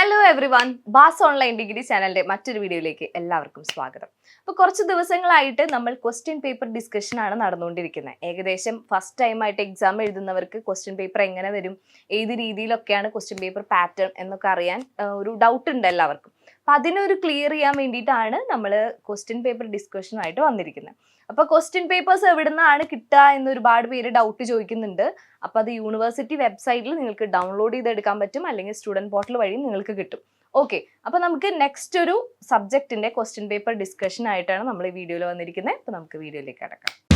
Hello everyone bass online degree ചാനലിന്റെ മറ്റൊരു വീഡിയോയിലേക്ക് എല്ലാവർക്കും സ്വാഗതം. അപ്പോൾ കുറച്ച് ദിവസങ്ങളായിട്ട് നമ്മൾ ക്വസ്റ്റ്യൻ പേപ്പർ ഡിസ്കഷനാണ് നടന്നുകൊണ്ടിരിക്കുന്നത്. ഏകദേശം ഫസ്റ്റ് ടൈമായിട്ട് എക്സാം എഴുതുന്നവർക്ക് ക്വസ്റ്റ്യൻ പേപ്പർ എങ്ങനെ വരും ഏത് രീതിയിലൊക്കെയാണ് ക്വസ്റ്റ്യൻ പേപ്പർ പാറ്റേൺ എന്നൊക്കെ അറിയാൻ ഒരു ഡൗട്ട് ഉണ്ട് എല്ലാവർക്കും. അപ്പം അതിനൊരു ക്ലിയർ ചെയ്യാൻ വേണ്ടിയിട്ടാണ് നമ്മൾ ക്വസ്റ്റ്യൻ പേപ്പർ ഡിസ്കഷനുമായിട്ട് വന്നിരിക്കുന്നത്. അപ്പോൾ ക്വസ്റ്റ്യൻ പേപ്പേഴ്സ് എവിടെ നിന്നാണ് കിട്ടുക എന്ന് ഒരുപാട് പേര് ഡൗട്ട് ചോദിക്കുന്നുണ്ട്. അപ്പോൾ അത് യൂണിവേഴ്സിറ്റി വെബ്സൈറ്റിൽ നിങ്ങൾക്ക് ഡൗൺലോഡ് ചെയ്തെടുക്കാൻ പറ്റും. അല്ലെങ്കിൽ സ്റ്റുഡന്റ് പോർട്ടൽ വഴി നിങ്ങൾക്ക് കിട്ടും. ഓക്കെ അപ്പോൾ നമുക്ക് നെക്സ്റ്റ് ഒരു സബ്ജക്റ്റിന്റെ ക്വസ്റ്റ്യൻ പേപ്പർ ഡിസ്കഷൻ ആയിട്ടാണ് നമ്മൾ ഈ വീഡിയോയിൽ വന്നിരിക്കുന്നത്. അപ്പോൾ നമുക്ക് വീഡിയോയിലേക്ക് കടക്കാം.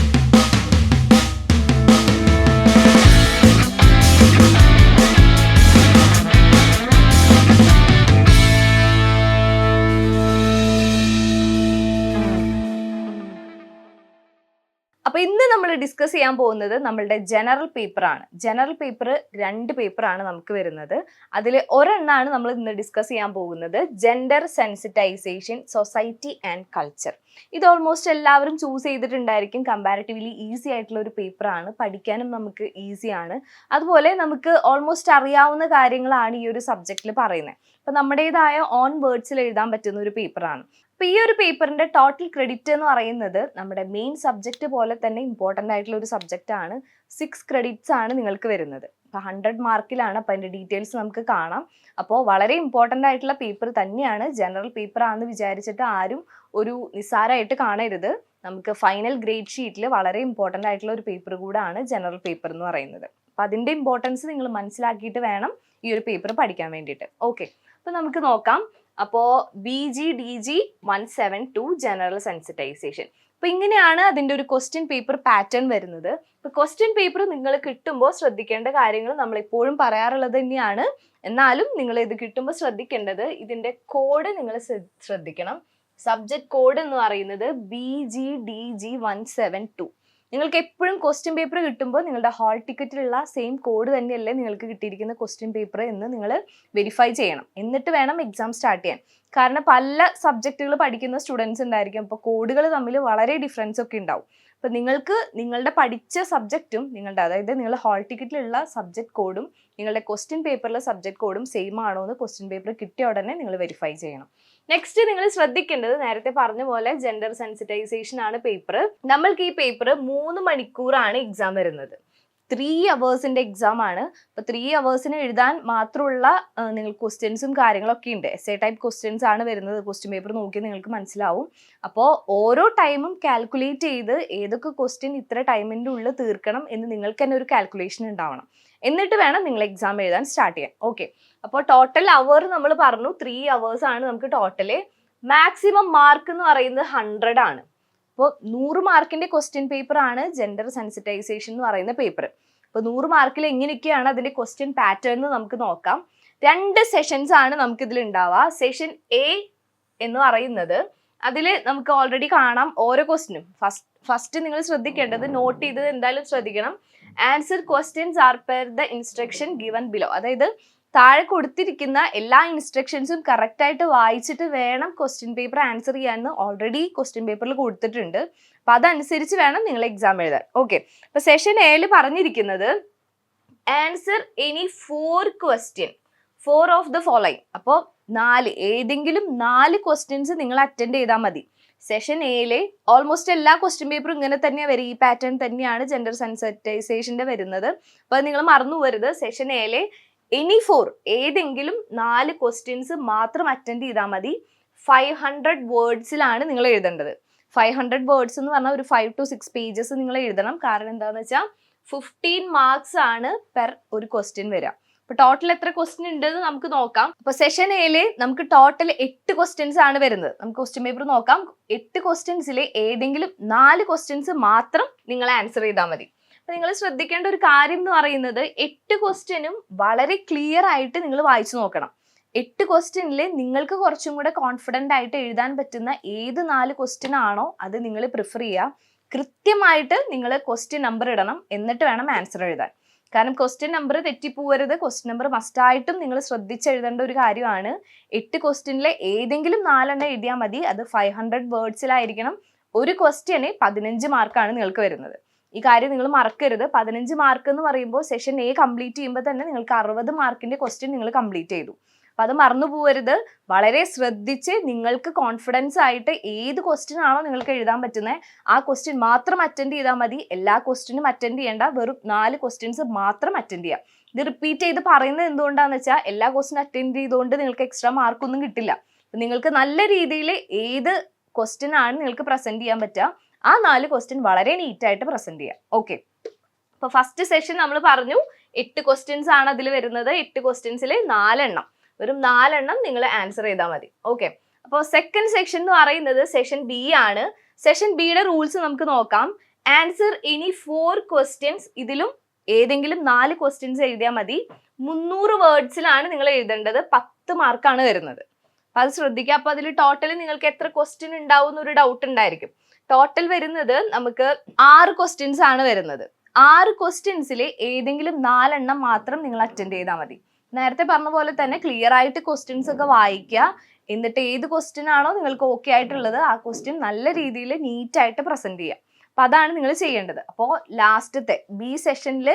അപ്പൊ ഇന്ന് നമ്മൾ ഡിസ്കസ് ചെയ്യാൻ പോകുന്നത് നമ്മളുടെ ജനറൽ പേപ്പർ ആണ്. ജനറൽ പേപ്പർ രണ്ട് പേപ്പറാണ് നമുക്ക് വരുന്നത്. അതിൽ ഒരെണ്ണാണ് നമ്മൾ ഇന്ന് ഡിസ്കസ് ചെയ്യാൻ പോകുന്നത്. Gender sensitisation society and culture ഇത് ഓൾമോസ്റ്റ് എല്ലാവരും ചൂസ് ചെയ്തിട്ടുണ്ടായിരിക്കും. കമ്പാരിറ്റീവ്ലി ഈസി ആയിട്ടുള്ള ഒരു പേപ്പർ ആണ്. പഠിക്കാനും നമുക്ക് ഈസിയാണ് അതുപോലെ നമുക്ക് ഓൾമോസ്റ്റ് അറിയാവുന്ന കാര്യങ്ങളാണ് ഈ ഒരു സബ്ജക്റ്റിൽ പറയുന്നത്. അപ്പൊ നമ്മുടേതായ ഓൺ വേർഡ്സിൽ എഴുതാൻ പറ്റുന്ന ഒരു പേപ്പറാണ് അപ്പൊ ഈ ഒരു പേപ്പറിന്റെ ടോട്ടൽ ക്രെഡിറ്റ് എന്ന് പറയുന്നത് നമ്മുടെ മെയിൻ സബ്ജക്റ്റ് പോലെ തന്നെ ഇമ്പോർട്ടന്റ് ആയിട്ടുള്ള ഒരു സബ്ജക്റ്റ് ആണ്. സിക്സ് ക്രെഡിറ്റ്സ് ആണ് നിങ്ങൾക്ക് വരുന്നത്. അപ്പോൾ ഹൺഡ്രഡ് മാർക്കിലാണ് അപ്പോൾ അതിന്റെ ഡീറ്റെയിൽസ് നമുക്ക് കാണാം. അപ്പോൾ വളരെ ഇമ്പോർട്ടന്റ് ആയിട്ടുള്ള പേപ്പർ തന്നെയാണ്. ജനറൽ പേപ്പർ ആണെന്ന് വിചാരിച്ചിട്ട് ആരും ഒരു നിസ്സാരമായിട്ട് കാണരുത്. നമുക്ക് ഫൈനൽ ഗ്രേഡ് ഷീറ്റിൽ വളരെ ഇമ്പോർട്ടന്റ് ആയിട്ടുള്ള ഒരു പേപ്പർ കൂടാണ് ജനറൽ പേപ്പർ എന്ന് പറയുന്നത്. അപ്പോൾ അതിന്റെ ഇമ്പോർട്ടൻസ് നിങ്ങൾ മനസ്സിലാക്കിയിട്ട് വേണം ഈ ഒരു പേപ്പർ പഠിക്കാൻ വേണ്ടിയിട്ട്. ഓക്കെ അപ്പോൾ നമുക്ക് നോക്കാം. അപ്പോൾ B G D G one seven two general sensitisation അപ്പൊ ഇങ്ങനെയാണ് അതിന്റെ ഒരു ക്വസ്റ്റ്യൻ പേപ്പർ പാറ്റേൺ വരുന്നത്. ഇപ്പൊ ക്വസ്റ്റ്യൻ പേപ്പർ നിങ്ങൾ കിട്ടുമ്പോൾ ശ്രദ്ധിക്കേണ്ട കാര്യങ്ങൾ നമ്മൾ എപ്പോഴും പറയാറുള്ളത് തന്നെയാണ്. എന്നാലും നിങ്ങൾ ഇത് കിട്ടുമ്പോൾ ശ്രദ്ധിക്കേണ്ടത് ഇതിന്റെ കോഡ് നിങ്ങൾ ശ്രദ്ധിക്കണം. സബ്ജക്ട് കോഡ് എന്ന് പറയുന്നത് B G D G one seven two നിങ്ങൾക്ക് എപ്പോഴും ക്വസ്റ്റ്യൻ പേപ്പർ കിട്ടുമ്പോൾ നിങ്ങളുടെ ഹാൾ ടിക്കറ്റിലുള്ള സെയിം കോഡ് തന്നെയല്ലേ നിങ്ങൾക്ക് കിട്ടിയിരിക്കുന്ന ക്വസ്റ്റ്യൻ പേപ്പർ എന്ന് നിങ്ങൾ വെരിഫൈ ചെയ്യണം. എന്നിട്ട് വേണം എക്സാം സ്റ്റാർട്ട് ചെയ്യാൻ. കാരണം പല സബ്ജക്റ്റുകൾ പഠിക്കുന്ന സ്റ്റുഡൻസ് ഉണ്ടായിരിക്കും. അപ്പോൾ കോഡുകൾ തമ്മിൽ വളരെ ഡിഫറൻസ് ഒക്കെ ഉണ്ടാവും. അപ്പം നിങ്ങൾക്ക് നിങ്ങളുടെ പഠിച്ച സബ്ജക്റ്റും നിങ്ങളുടെ അതായത് നിങ്ങളുടെ ഹാൾ ടിക്കറ്റിലുള്ള സബ്ജക്ട് കോഡും നിങ്ങളുടെ ക്വസ്റ്റ്യൻ പേപ്പറിലെ സബ്ജക്ട് കോഡും സെയിം ആണോ എന്ന് ക്വസ്റ്റ്യൻ പേപ്പർ കിട്ടിയ ഉടനെ നിങ്ങൾ വെരിഫൈ ചെയ്യണം. നെക്സ്റ്റ് നിങ്ങൾ ശ്രദ്ധിക്കേണ്ടത് നേരത്തെ പറഞ്ഞ പോലെ ജെൻഡർ സെൻസിറ്റൈസേഷൻ ആണ് പേപ്പർ നമ്മൾക്ക് ഈ പേപ്പർ മൂന്ന് മണിക്കൂറാണ് എക്സാം വരുന്നത്. ത്രീ അവേഴ്സിന്റെ എക്സാം ആണ്. അപ്പോൾ ത്രീ അവേഴ്സിന് എഴുതാൻ മാത്രമുള്ള നിങ്ങൾ ക്വസ്റ്റ്യൻസും കാര്യങ്ങളൊക്കെ ഉണ്ട്. എസ് എ ടൈപ്പ് ക്വസ്റ്റ്യൻസ് ആണ് വരുന്നത്. ക്വസ്റ്റ്യൻ പേപ്പർ നോക്കി നിങ്ങൾക്ക് മനസ്സിലാവും. അപ്പോൾ ഓരോ ടൈമും കാൽക്കുലേറ്റ് ചെയ്ത് ഏതൊക്കെ ക്വസ്റ്റ്യൻ ഇത്ര ടൈമിന്റെ ഉള്ളിൽ തീർക്കണം എന്ന് നിങ്ങൾക്ക് തന്നെ ഒരു കാൽക്കുലേഷൻ ഉണ്ടാവണം. എന്നിട്ട് വേണം നിങ്ങൾ എക്സാം എഴുതാൻ സ്റ്റാർട്ട് ചെയ്യാൻ. ഓക്കെ അപ്പോൾ ടോട്ടൽ അവർ നമ്മൾ പറഞ്ഞു ത്രീ അവേഴ്സ് ആണ് നമുക്ക് ടോട്ടൽ മാക്സിമം മാർക്ക് എന്ന് പറയുന്നത് ഹൺഡ്രഡ് ആണ്. അപ്പോൾ നൂറ് മാർക്കിന്റെ ക്വസ്റ്റ്യൻ പേപ്പർ ആണ് ജെൻഡർ സെൻസിറ്റൈസേഷൻ എന്ന് പറയുന്ന പേപ്പർ അപ്പോൾ നൂറ് മാർക്കിൽ എങ്ങനെയൊക്കെയാണ് അതിന്റെ ക്വസ്റ്റ്യൻ പാറ്റേൺ നമുക്ക് നോക്കാം. രണ്ട് സെഷൻസ് ആണ് നമുക്ക് ഇതിൽ ഉണ്ടാവുക. സെഷൻ എ എന്ന് പറയുന്നത് അതിൽ നമുക്ക് ഓൾറെഡി കാണാം ഓരോ ക്വസ്റ്റിനും ഫസ്റ്റ് ഫസ്റ്റ് നിങ്ങൾ ശ്രദ്ധിക്കേണ്ടത് നോട്ട് ചെയ്തത് എന്തായാലും ശ്രദ്ധിക്കണം. Answer questions are per the instruction given below അതായത് താഴെ കൊടുത്തിരിക്കുന്ന എല്ലാ ഇൻസ്ട്രക്ഷൻസും കറക്റ്റായിട്ട് വായിച്ചിട്ട് വേണം ക്വസ്റ്റ്യൻ പേപ്പർ ആൻസർ ചെയ്യാമെന്ന് ഓൾറെഡി ക്വസ്റ്റ്യൻ പേപ്പറിൽ കൊടുത്തിട്ടുണ്ട്. അപ്പം അതനുസരിച്ച് വേണം നിങ്ങൾ എക്സാം എഴുതാൻ. ഓക്കെ അപ്പം സെഷൻ എയിൽ പറഞ്ഞിരിക്കുന്നത് answer any four question four of the following അപ്പോൾ നാല്. ഏതെങ്കിലും നാല് ക്വസ്റ്റ്യൻസ് നിങ്ങൾ അറ്റൻഡ് ചെയ്താൽ മതി. സെഷൻ എയിലെ ഓൾമോസ്റ്റ് എല്ലാ ക്വസ്റ്റ്യൻ പേപ്പറും ഇങ്ങനെ തന്നെയാണ് വരിക ഈ പാറ്റേൺ തന്നെയാണ് ജെൻഡർ സെൻസറ്റൈസേഷന്റെ വരുന്നത്. അപ്പോൾ നിങ്ങൾ മറന്നു പോരുത് സെഷൻ എയിലെ എനി ഫോർ ഏതെങ്കിലും നാല് ക്വസ്റ്റ്യൻസ് മാത്രം അറ്റൻഡ് ചെയ്താൽ മതി. ഫൈവ് ഹൺഡ്രഡ് വേർഡ്സിലാണ് നിങ്ങൾ എഴുതേണ്ടത്. ഫൈവ് ഹൺഡ്രഡ് വേർഡ്സ് എന്ന് പറഞ്ഞാൽ ഒരു ഫൈവ് ടു സിക്സ് പേജസ് നിങ്ങൾ എഴുതണം. കാരണം എന്താണെന്ന് വെച്ചാൽ ഫിഫ്റ്റീൻ മാർക്സ് ആണ് പെർ ഒരു ക്വസ്റ്റ്യൻ വരിക. അപ്പൊ ടോട്ടൽ എത്ര ക്വസ്റ്റ്യൻ ഉണ്ടെന്ന് നമുക്ക് നോക്കാം. അപ്പൊ സെഷൻ എയിൽ നമുക്ക് ടോട്ടൽ എട്ട് ക്വസ്റ്റ്യൻസ് ആണ് വരുന്നത്. നമുക്ക് ക്വസ്റ്റ്യൻ പേപ്പർ നോക്കാം. എട്ട് ക്വസ്റ്റ്യൻസിൽ ഏതെങ്കിലും നാല് ക്വസ്റ്റ്യൻസ് മാത്രം നിങ്ങൾ ആൻസർ ചെയ്താൽ മതി. അപ്പൊ നിങ്ങൾ ശ്രദ്ധിക്കേണ്ട ഒരു കാര്യം എന്ന് പറയുന്നത് എട്ട് ക്വസ്റ്റ്യനും വളരെ ക്ലിയർ ആയിട്ട് നിങ്ങൾ വായിച്ചു നോക്കണം. എട്ട് ക്വസ്റ്റ്യനിൽ നിങ്ങൾക്ക് കുറച്ചും കൂടെ കോൺഫിഡന്റ് ആയിട്ട് എഴുതാൻ പറ്റുന്ന ഏത് നാല് ക്വസ്റ്റ്യൻ ആണോ അത് നിങ്ങൾ പ്രിഫർ ചെയ്യുക. കൃത്യമായിട്ട് നിങ്ങൾ ക്വസ്റ്റ്യൻ നമ്പർ ഇടണം. എന്നിട്ട് വേണം ആൻസർ എഴുതാൻ. കാരണം ക്വസ്റ്റ്യൻ നമ്പർ തെറ്റിപ്പോവരുത്. ക്വസ്റ്റ്യൻ നമ്പർ മസ്റ്റായിട്ടും നിങ്ങൾ ശ്രദ്ധിച്ചെഴുതേണ്ട ഒരു കാര്യമാണ്. എട്ട് ക്വസ്റ്റ്യനിലെ ഏതെങ്കിലും നാലെണ്ണം എഴുതിയാൽ മതി. അത് ഫൈവ് ഹൺഡ്രഡ് വേർഡ്സിലായിരിക്കണം ഒരു ക്വസ്റ്റ്യന് പതിനഞ്ച് മാർക്കാണ് നിങ്ങൾക്ക് വരുന്നത്. ഈ കാര്യം നിങ്ങൾ മറക്കരുത്. പതിനഞ്ച് മാർക്ക് എന്ന് പറയുമ്പോൾ സെഷൻ എ കംപ്ലീറ്റ് ചെയ്യുമ്പോൾ തന്നെ നിങ്ങൾക്ക് അറുപത് മാർക്കിന്റെ ക്വസ്റ്റ്യൻ നിങ്ങൾ കംപ്ലീറ്റ് ചെയ്തു. അപ്പൊ അത് മറന്നു പോകരുത് വളരെ ശ്രദ്ധിച്ച് നിങ്ങൾക്ക് കോൺഫിഡൻസ് ആയിട്ട് ഏത് ക്വസ്റ്റ്യൻ ആണോ നിങ്ങൾക്ക് എഴുതാൻ പറ്റുന്നത് ആ ക്വസ്റ്റ്യൻ മാത്രം അറ്റൻഡ് ചെയ്താൽ മതി. എല്ലാ ക്വസ്റ്റ്യനും അറ്റൻഡ് ചെയ്യേണ്ട. വെറും നാല് ക്വസ്റ്റ്യൻസ് മാത്രം അറ്റൻഡ് ചെയ്യാം. ഇത് റിപ്പീറ്റ് ചെയ്ത് പറയുന്നത് എന്തുകൊണ്ടാന്ന് വെച്ചാൽ എല്ലാ ക്വസ്റ്റ്യൻ അറ്റൻഡ് ചെയ്തുകൊണ്ട് നിങ്ങൾക്ക് എക്സ്ട്രാ മാർക്കൊന്നും കിട്ടില്ല. നിങ്ങൾക്ക് നല്ല രീതിയിൽ ഏത് ക്വസ്റ്റ്യൻ ആണ് നിങ്ങൾക്ക് പ്രസന്റ് ചെയ്യാൻ പറ്റുക ആ നാല് ക്വസ്റ്റ്യൻ വളരെ നീറ്റായിട്ട് പ്രസന്റ് ചെയ്യാം. ഓക്കെ അപ്പോൾ ഫസ്റ്റ് സെഷൻ നമ്മൾ പറഞ്ഞു എട്ട് ക്വസ്റ്റ്യൻസ് ആണ് അതിൽ വരുന്നത്. എട്ട് ക്വസ്റ്റ്യൻസിൽ നാലെണ്ണം. വെറും നാലെണ്ണം നിങ്ങൾ ആൻസർ ചെയ്താൽ മതി. ഓക്കെ അപ്പോൾ സെക്കൻഡ് സെക്ഷൻ എന്ന് പറയുന്നത് സെഷൻ ബി ആണ്. സെഷൻ ബിയുടെ റൂൾസ് നമുക്ക് നോക്കാം. ആൻസർ എനി ഫോർ ക്വസ്റ്റ്യൻസ് ഇതിലും ഏതെങ്കിലും നാല് ക്വസ്റ്റ്യൻസ് എഴുതിയാൽ മതി. മുന്നൂറ് വേർഡ്സിലാണ് നിങ്ങൾ എഴുതേണ്ടത്. പത്ത് മാർക്കാണ് വരുന്നത്. അപ്പം അത് ശ്രദ്ധിക്കുക അപ്പോൾ അതിൽ ടോട്ടൽ നിങ്ങൾക്ക് എത്ര ക്വസ്റ്റ്യൻ ഉണ്ടാവും എന്നൊരു ഡൗട്ട് ഉണ്ടായിരിക്കും. ടോട്ടൽ വരുന്നത് നമുക്ക് ആറ് ക്വസ്റ്റ്യൻസ് ആണ് വരുന്നത്. ആറ് ക്വസ്റ്റ്യൻസിൽ ഏതെങ്കിലും നാലെണ്ണം മാത്രം നിങ്ങൾ അറ്റൻഡ് ചെയ്താൽ മതി. നേരത്തെ പറഞ്ഞ പോലെ തന്നെ ക്ലിയർ ആയിട്ട് ക്വസ്റ്റ്യൻസ് ഒക്കെ വായിക്കുക. എന്നിട്ട് ഏത് ക്വസ്റ്റ്യൻ ആണോ നിങ്ങൾക്ക് ഓക്കെ ആയിട്ടുള്ളത് ആ ക്വസ്റ്റ്യൻ നല്ല രീതിയിൽ നീറ്റായിട്ട് പ്രസന്റ് ചെയ്യുക. അപ്പൊ അതാണ് നിങ്ങൾ ചെയ്യേണ്ടത്. അപ്പോൾ ലാസ്റ്റത്തെ ബി സെഷനിൽ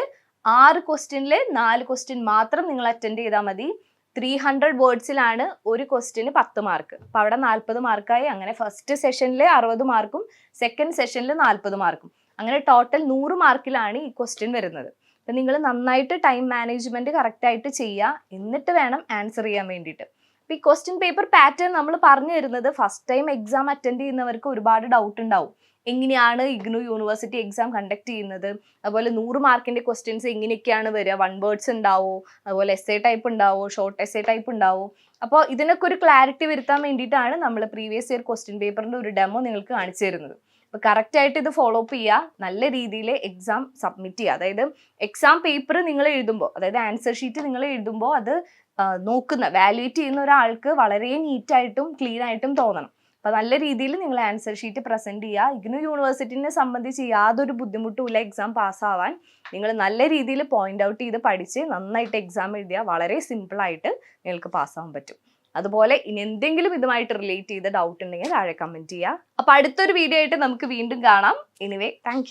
ആറ് ക്വസ്റ്റ്യനിൽ നാല് ക്വസ്റ്റ്യൻ മാത്രം നിങ്ങൾ അറ്റൻഡ് ചെയ്താൽ മതി. ത്രീ ഹൺഡ്രഡ് വേർഡ്സിലാണ് ഒരു ക്വസ്റ്റ്യന് പത്ത് മാർക്ക് അപ്പോൾ അവിടെ നാൽപ്പത് മാർക്കായി അങ്ങനെ ഫസ്റ്റ് സെഷനിൽ അറുപത് മാർക്കും സെക്കൻഡ് സെഷനിൽ നാൽപ്പത് മാർക്കും അങ്ങനെ ടോട്ടൽ നൂറ് മാർക്കിലാണ് ഈ ക്വസ്റ്റ്യൻ വരുന്നത്. അപ്പം നിങ്ങൾ നന്നായിട്ട് ടൈം മാനേജ്മെന്റ് കറക്റ്റായിട്ട് ചെയ്യുക എന്നിട്ട് വേണം ആൻസർ ചെയ്യാൻ വേണ്ടിയിട്ട്. അപ്പം ഈ ക്വസ്റ്റ്യൻ പേപ്പർ പാറ്റേൺ നമ്മൾ പറഞ്ഞു തരുന്നത് ഫസ്റ്റ് ടൈം എക്സാം അറ്റൻഡ് ചെയ്യുന്നവർക്ക് ഒരുപാട് ഡൗട്ട് ഉണ്ടാവും. എങ്ങനെയാണ് ഇഗ്നു യൂണിവേഴ്സിറ്റി എക്സാം കണ്ടക്ട് ചെയ്യുന്നത്? അതുപോലെ നൂറ് മാർക്കിന്റെ ക്വസ്റ്റ്യൻസ് എങ്ങനെയൊക്കെയാണ് വരിക? വൺ വേർഡ്സ് ഉണ്ടാവോ? അതുപോലെ എസ് എ ടൈപ്പ് ഉണ്ടാവോ? ഷോർട്ട് എസ് എ ടൈപ്പ് ഉണ്ടാവോ? അപ്പോൾ ഇതിനൊക്കെ ഒരു ക്ലാരിറ്റി വരുത്താൻ വേണ്ടിയിട്ടാണ് നമ്മൾ പ്രീവിയസ് ഇയർ ക്വസ്റ്റ്യൻ പേപ്പറിന്റെ ഒരു ഡെമോ നിങ്ങൾക്ക് കാണിച്ചു തരുന്നത്. അപ്പോൾ കറക്റ്റായിട്ട് ഇത് ഫോളോ അപ്പ് ചെയ്യുക നല്ല രീതിയിൽ എക്സാം സബ്മിറ്റ് ചെയ്യുക അതായത് എക്സാം പേപ്പർ നിങ്ങൾ എഴുതുമ്പോൾ അതായത് ആൻസർ ഷീറ്റ് നിങ്ങൾ എഴുതുമ്പോൾ അത് നോക്കുന്ന വാലുവേറ്റ് ചെയ്യുന്ന ഒരാൾക്ക് വളരെ നീറ്റായിട്ടും ക്ലീൻ ആയിട്ടും തോന്നണം. അപ്പം നല്ല രീതിയിൽ നിങ്ങൾ ആൻസർ ഷീറ്റ് പ്രസന്റ് ചെയ്യുക ഇഗ്നു യൂണിവേഴ്സിറ്റിനെ സംബന്ധിച്ച് യാതൊരു ബുദ്ധിമുട്ടുമില്ല എക്സാം പാസ്സാവാൻ നിങ്ങൾ നല്ല രീതിയിൽ പോയിന്റ് ഔട്ട് ചെയ്ത് പഠിച്ച് നന്നായിട്ട് എക്സാം എഴുതിയാൽ വളരെ സിമ്പിളായിട്ട് നിങ്ങൾക്ക് പാസ്സാവാൻ പറ്റും. അതുപോലെ ഇനി എന്തെങ്കിലും ഇതുമായിട്ട് റിലേറ്റ് ചെയ്ത ഡൗട്ട് ഉണ്ടെങ്കിൽ താഴെ കമന്റ് ചെയ്യുക. അപ്പോൾ അടുത്തൊരു വീഡിയോ ആയിട്ട് നമുക്ക് വീണ്ടും കാണാം. Anyway thank